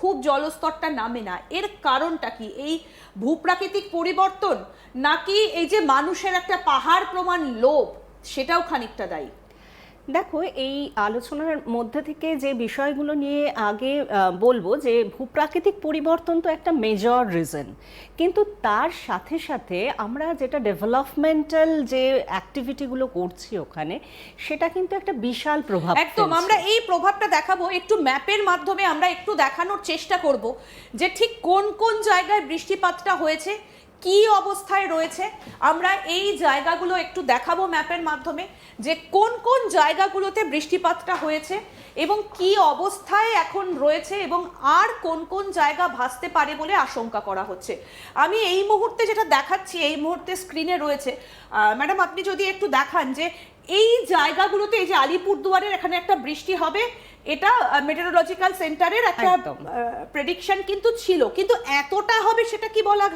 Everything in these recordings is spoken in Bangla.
খুব জলস্তরটা নামে না। এর কারণটা কি? এই ভূপ্রাকৃতিক পরিবর্তন নাকি এই যে মানুষের একটা পাহাড় প্রমাণ লোভ, সেটাও খানিকটা দায়ী? দেখো এই আলোচনার মধ্যে থেকে যে বিষয়গুলো নিয়ে আগে বলব যে ভূপ্রাকৃতিক পরিবর্তন তো একটা মেজর রিজন কিন্তু তার সাথে সাথে আমরা যেটা ডেভেলপমেন্টাল যে অ্যাক্টিভিটিগুলো করছি ওখানে সেটা কিন্তু একটা বিশাল প্রভাব একদম আমরা এই প্রভাবটা দেখাবো একটু ম্যাপের মাধ্যমে আমরা একটু দেখানোর চেষ্টা করব যে ঠিক কোন কোন জায়গায় বৃষ্টিপাতটা হয়েছে কি অবস্থায় রয়েছে? আমরা এই জায়গাগুলো একটু দেখাবো ম্যাপের মাধ্যমে যে কোন কোন জায়গাগুলোতে বৃষ্টিপাতটা হয়েছে এবং কি অবস্থায় এখন রয়েছে এবং আর কোন কোন জায়গা ভাসতে পারে বলে আশঙ্কা করা হচ্ছে। আমি এই মুহূর্তে যেটা দেখাচ্ছি, এই মুহূর্তে স্ক্রিনে রয়েছে। ম্যাডাম আপনি যদি একটু দেখান যে এই জায়গাগুলোতে এই যে আলিপুরদুয়ারের এখানে একটা বৃষ্টি হবে এটা মেটেরোলজিক্যাল সেন্টারের একটা প্রেডিকশন কিন্তু ছিল। কিন্তু এতটা হবে সেটা কি বলা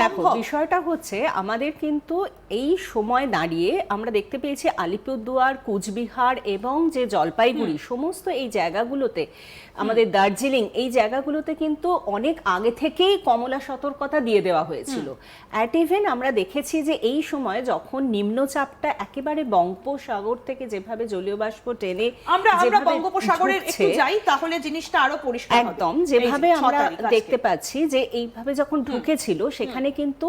দেখো বিষয়টা হচ্ছে আমাদের কিন্তু এই সময় দাঁড়িয়ে আমরা দেখতে পেয়েছি আলিপুরদুয়ার কুচবিহার এবং যে জলপাইগুড়ি সমস্ত এই জায়গাগুলোতে আমাদের দার্জিলিং এই জায়গাগুলোতে কিন্তু অনেক আগে থেকেই কমলা সতর্কতা দিয়ে দেওয়া হয়েছিল। অ্যাট ইভেন আমরা দেখেছি যে এই সময় যখন নিম্নচাপটা একেবারে বঙ্গোপসাগর থেকে যেভাবে জলীয় বাষ্প টেনে আমরা আমরা বঙ্গোপসাগরের একটু যাই তাহলে জিনিসটা আরও পরিষ্কার হবে। একদম যেভাবে আমরা দেখতে পাচ্ছি যে এইভাবে যখন ঢুকেছিল সেখানে কিন্তু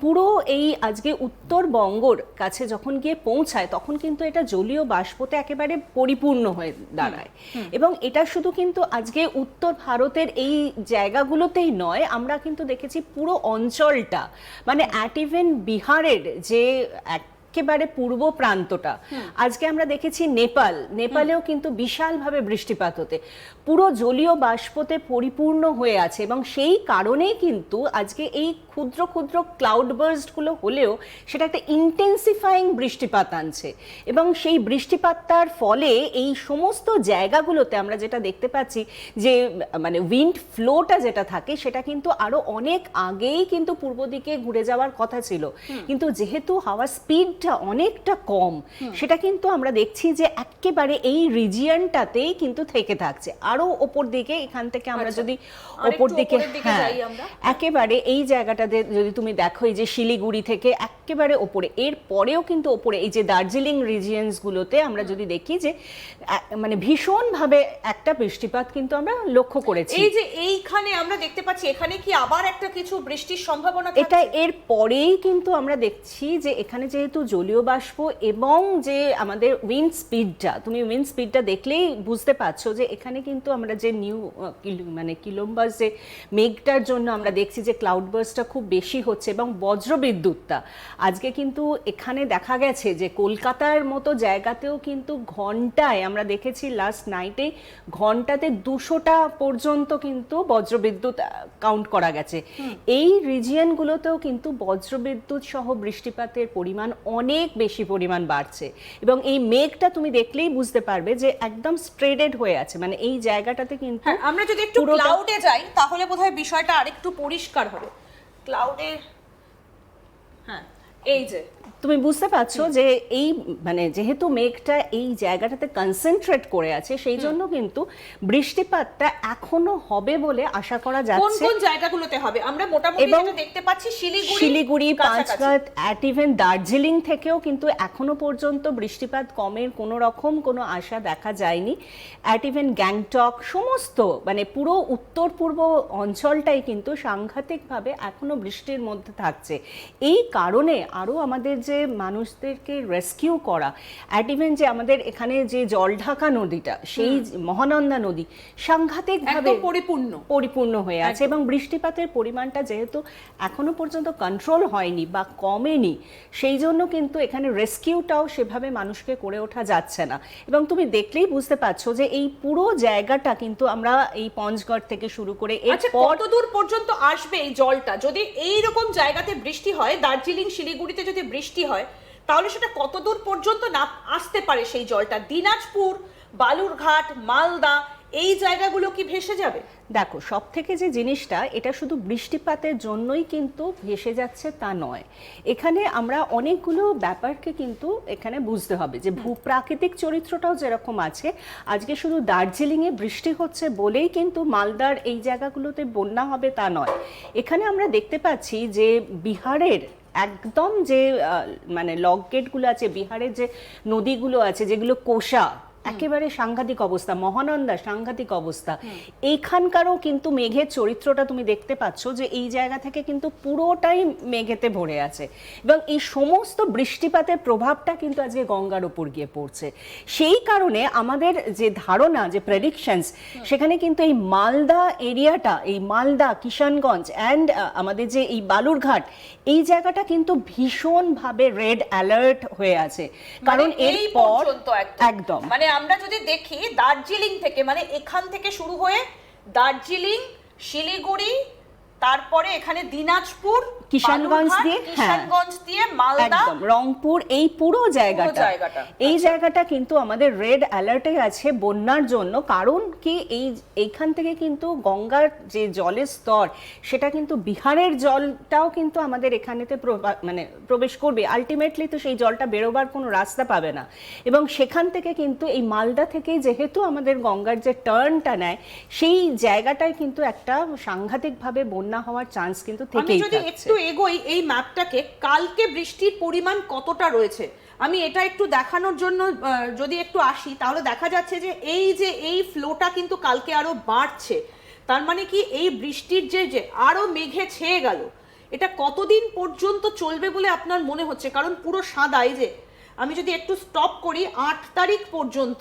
পুরো এই আজকে উত্তরবঙ্গর কাছে যখন গিয়ে পৌঁছায় তখন কিন্তু এটা জলীয় বাষ্পতে একেবারে পরিপূর্ণ হয়ে দাঁড়ায়। এবং এটা শুধু কিন্তু আজকে উত্তর ভারতের এই জায়গাগুলোতেই নয় আমরা কিন্তু দেখেছি পুরো অঞ্চলটা। মানে অ্যাট ইভেন বিহারের যে একেবারে পূর্ব প্রান্তটা। আজকে আমরা দেখেছি নেপাল। নেপালেও কিন্তু বিশালভাবে বৃষ্টিপাত হতে। পুরো জলীয় বাষ্পতে পরিপূর্ণ হয়ে আছে এবং সেই কারণেই কিন্তু আজকে এই ক্ষুদ্র ক্ষুদ্র ক্লাউড বার্স্টগুলো হলেও সেটা একটা ইন্টেন্সিফাইং বৃষ্টিপাত আনছে। এবং সেই বৃষ্টিপাতটার ফলে এই সমস্ত জায়গাগুলোতে আমরা যেটা দেখতে পাচ্ছি যে মানে উইন্ড ফ্লোটা যেটা থাকে সেটা কিন্তু আরও অনেক আগেই কিন্তু পূর্ব দিকে ঘুরে যাওয়ার কথা ছিল। কিন্তু যেহেতু হাওয়ার স্পিডটা অনেকটা কম সেটা কিন্তু আমরা দেখছি যে একেবারে এই রিজিয়নটাতেই কিন্তু থেকে থাকছে। আরও ওপর দিকে এখান থেকে আমরা আচ্ছা। যদি ওপর দিকে হ্যাঁ একেবারে এই জায়গাটাতে যদি তুমি দেখো এই যে শিলিগুড়ি থেকে একেবারে ওপরে। এর পরেও কিন্তু ওপরে এই যে দার্জিলিং রিজিয়ন্স গুলোতে আমরা যদি দেখি যে মানে ভীষণভাবে একটা বৃষ্টিপাত কিন্তু আমরা লক্ষ্য করেছি। এই যে এইখানে আমরা দেখতে পাচ্ছি এখানে কি আবার একটা কিছু বৃষ্টির সম্ভাবনা এটা এর পরেই কিন্তু আমরা দেখছি যে এখানে যেহেতু জলীয় বাষ্প এবং যে আমাদের উইন্ড স্পিডটা তুমি উইন্ড স্পিডটা দেখলেই বুঝতে পারছ যে এখানে কিন্তু আমরা যে নিউ মানে কিলোম্বাস যে মেঘটার জন্য আমরা দেখছি যে ক্লাউড বার্সটা খুব বেশি হচ্ছে এবং বজ্রবিদ্যুৎটা। আজকে কিন্তু এখানে দেখা গেছে যে কলকাতার মতো জায়গাতেও কিন্তু ঘন্টায় আমরা দেখেছি লাস্ট নাইটে ঘন্টাতে দুশোটা পর্যন্ত কিন্তু বজ্রবিদ্যুৎ কাউন্ট করা গেছে। এই রিজিয়নগুলোতেও কিন্তু বজ্রবিদ্যুৎ সহ বৃষ্টিপাতের পরিমাণ অনেক বেশি পরিমাণ বাড়ছে। এবং এই মেঘটা তুমি দেখলেই বুঝতে পারবে যে একদম স্প্রেডেড হয়ে আছে। মানে এই জায়গাটাতে কিন্তু হ্যাঁ আমরা যদি একটু ক্লাউডে যাই তাহলে বোধহয় বিষয়টা আরেকটু পরিষ্কার হবে। ক্লাউডে হ্যাঁ। এই যে তুমি বুঝতে পারছ যে এই মানে যেহেতু মেঘটা এই জায়গাটাতে কনসেন্ট্রেট করে আছে সেই জন্য কিন্তু বৃষ্টিপাতটা এখনও হবে বলে আশা করা যাচ্ছে। কোন জায়গাগুলোতে হবে? আমরা মোটামুটি যেটা দেখতে পাচ্ছি শিলিগুড়ি শিলিগুড়ি পাঁচঘাট অ্যাট ইভেন দার্জিলিং থেকেও কিন্তু এখনও পর্যন্ত বৃষ্টিপাত কমের কোনো রকম কোনো আশা দেখা যায়নি। অ্যাট ইভেন গ্যাংটক সমস্ত মানে পুরো উত্তর পূর্ব অঞ্চলটাই কিন্তু সাংঘাতিকভাবে এখনও বৃষ্টির মধ্যে থাকছে। এই কারণে আরও আমাদের যে মানুষদেরকে রেস্কিউ করা অ্যাট ইভেন যে আমাদের এখানে যে জলঢাকা নদীটা সেই মহানন্দা নদী সাংঘাতিকভাবে পরিপূর্ণ। পরিপূর্ণ হয়ে আছে এবং বৃষ্টিপাতের পরিমাণটা যেহেতু এখনও পর্যন্ত কন্ট্রোল হয়নি বা কমেনি সেই জন্য কিন্তু এখানে রেস্কিউটাও সেভাবে মানুষকে করে ওঠা যাচ্ছে না। এবং তুমি দেখলেই বুঝতে পারছ যে এই পুরো জায়গাটা কিন্তু আমরা এই পঞ্চগড় থেকে শুরু করে আচ্ছা কত দূর পর্যন্ত আসবে এই জলটা? যদি এই রকম জায়গাতে বৃষ্টি হয় দার্জিলিং শিলিগুড়িতে যদি বৃষ্টি হয়? তাহলে সেটা কত দূর পর্যন্ত না আসতে পারে সেই জলটা? দিনাজপুর বালুরঘাট মালদা এই জায়গাগুলো কি ভেসে যাবে? দেখো সব থেকে যে জিনিসটা এটা শুধু বৃষ্টিপাতের জন্যই কিন্তু ভেসে যাচ্ছে তা নয়। এখানে আমরা অনেকগুলো ব্যাপারকে কিন্তু এখানে বুঝতে হবে যে ভূপ্রাকৃতিক চরিত্রটাও যেরকম আছে আজকে শুধু দার্জিলিংয়ে বৃষ্টি হচ্ছে বলেই কিন্তু মালদার এই জায়গাগুলোতে বন্যা হবে তা নয়। এখানে আমরা দেখতে পাচ্ছি যে বিহারের একদম যে মানে লক গেটগুলো আছে বিহারের যে নদীগুলো আছে যেগুলো কোষা একেবারে সাংঘাতিক অবস্থা মহানন্দা সাংঘাতিক অবস্থা। এইখানকারও কিন্তু মেঘের চরিত্রটা তুমি দেখতে পাচ্ছ যে এই জায়গা থেকে কিন্তু পুরোটাই মেঘেতে ভরে আছে। এবং এই সমস্ত বৃষ্টিপাতের প্রভাবটা কিন্তু আজকে গঙ্গার উপর গিয়ে পড়ছে। সেই কারণে আমাদের যে ধারণা যে প্রেডিকশনস সেখানে কিন্তু এই মালদা এরিয়াটা এই মালদা কিষানগঞ্জ অ্যান্ড আমাদের যে এই বালুরঘাট এই জায়গাটা কিন্তু ভীষণভাবে রেড অ্যালার্ট হয়ে আছে। কারণ মানে এরপর একদম। একদম। মানে আমরা যদি দেখি দার্জিলিং থেকে মানে এখান থেকে শুরু হয়ে দার্জিলিং শিলিগুড়ি তারপরে এখানে দিনাজপুর কিষানগঞ্জ দিয়ে, হ্যাঁ। কিষানগঞ্জ দিয়ে মালদা রংপুর এই পুরো জায়গাটা। এই জায়গাটা কিন্তু আমাদের রেড অ্যালার্টে আছে বন্যার জন্য কারণ কি এই এইখান থেকে কিন্তু গঙ্গার যে জলের স্তর সেটা কিন্তু বিহারের জলটাও কিন্তু আমাদের এখানেতে মানে প্রবেশ করবে। আলটিমেটলি তো সেই জলটা বেরোবার কোনো রাস্তা পাবে না। এবং সেখান থেকে কিন্তু এই মালদা থেকে যেহেতু আমাদের গঙ্গার যে টার্নটা নেয় সেই জায়গাটায় কিন্তু একটা সাংঘাতিকভাবে বন্যা হওয়ার চান্স কিন্তু থেকেই যদি একটু এগোই এই ম্যাপটাকে কালকে বৃষ্টির পরিমাণ কতটা রয়েছে? আমি এটা একটু দেখানোর জন্য যদি একটু আসি তাহলে দেখা যাচ্ছে যে এই যে এই ফ্লোটা কিন্তু কালকে আরও বাড়ছে। তার মানে কি এই বৃষ্টির যে যে আরও মেঘে ছেয়ে গেল এটা কতদিন পর্যন্ত চলবে বলে আপনার মনে হচ্ছে? কারণ পুরো সাদা এই যে আমি যদি একটু স্টপ করি আট তারিখ পর্যন্ত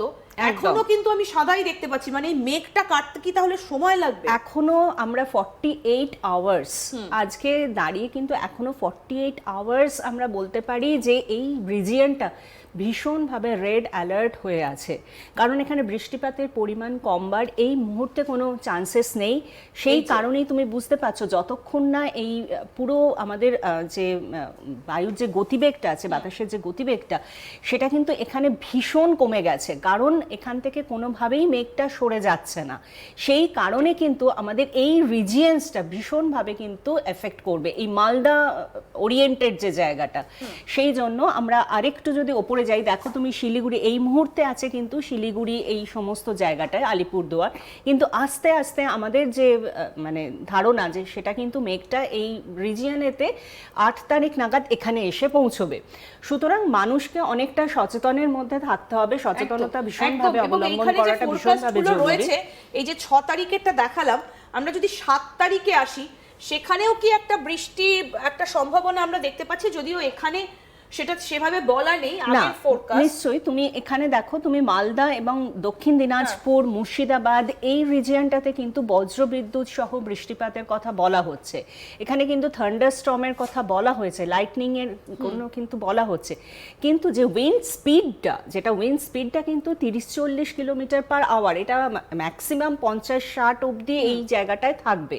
এখনও কিন্তু আমি সাদাই দেখতে পাচ্ছি। মানে এই মেঘটা কাটতে কি তাহলে সময় লাগবে? এখনও আমরা ফর্টি এইট আওয়ার্স আজকে দাঁড়িয়ে কিন্তু এখনও ফর্টি এইট আওয়ার্স আমরা বলতে পারি যে এই রিজিয়নটা ভীষণভাবে রেড অ্যালার্ট হয়ে আছে। কারণ এখানে বৃষ্টিপাতের পরিমাণ কমবার এই মুহূর্তে কোনো চান্সেস নেই। সেই কারণেই তুমি বুঝতে পারছ যতক্ষণ না এই পুরো আমাদের যে বায়ুর যে গতিবেগটা আছে বাতাসের যে গতিবেগটা সেটা কিন্তু এখানে ভীষণ কমে গেছে। কারণ এখান থেকে কোনোভাবেই মেঘটা সরে যাচ্ছে না। সেই কারণে কিন্তু আমাদের এই রিজিয়েন্সটা ভীষণভাবে কিন্তু এফেক্ট করবে। এই মালদা ওরিয়েন্টেড যে জায়গাটা সেই জন্য আমরা আরেকটু যদি ওপরে যাই দেখো তুমি শিলিগুড়ি এই মুহূর্তে আছে কিন্তু শিলিগুড়ি এই সমস্ত জায়গাটায় আলিপুরদুয়ার। কিন্তু আস্তে আস্তে আমাদের যে মানে ধারণা যে সেটা কিন্তু মেঘটা এই রিজিয়নেতে আট তারিখ নাগাদ এখানে এসে পৌঁছবে। সুতরাং মানুষকে অনেকটা সচেতনের মধ্যে থাকতে হবে সচেতনতা ভীষণভাবে অবলম্বন করাটা ভীষণভাবে রয়েছে এই যে ছ তারিখেরটা দেখালাম আমরা যদি সাত তারিখে আসি সেখানেও কি একটা বৃষ্টি একটা সম্ভাবনা আমরা দেখতে পাচ্ছি? যদিও এখানে সেটা সেভাবে বলা নেই না নিশ্চয়ই তুমি এখানে দেখো তুমি মালদা এবং দক্ষিণ দিনাজপুর মুর্শিদাবাদ এই রিজিয়নটাতে কিন্তু বজ্রবিদ্যুৎ সহ বৃষ্টিপাতের কথা বলা হচ্ছে। এখানে কিন্তু থান্ডার স্টর্মের কথা বলা হয়েছে লাইটনিং এর কোনো কিন্তু বলা হচ্ছে। কিন্তু যে উইন্ড স্পিডটা যেটা উইন্ড স্পিডটা কিন্তু তিরিশ চল্লিশ কিলোমিটার পার আওয়ার এটা ম্যাক্সিমাম পঞ্চাশ ষাট অবধি এই জায়গাটায় থাকবে।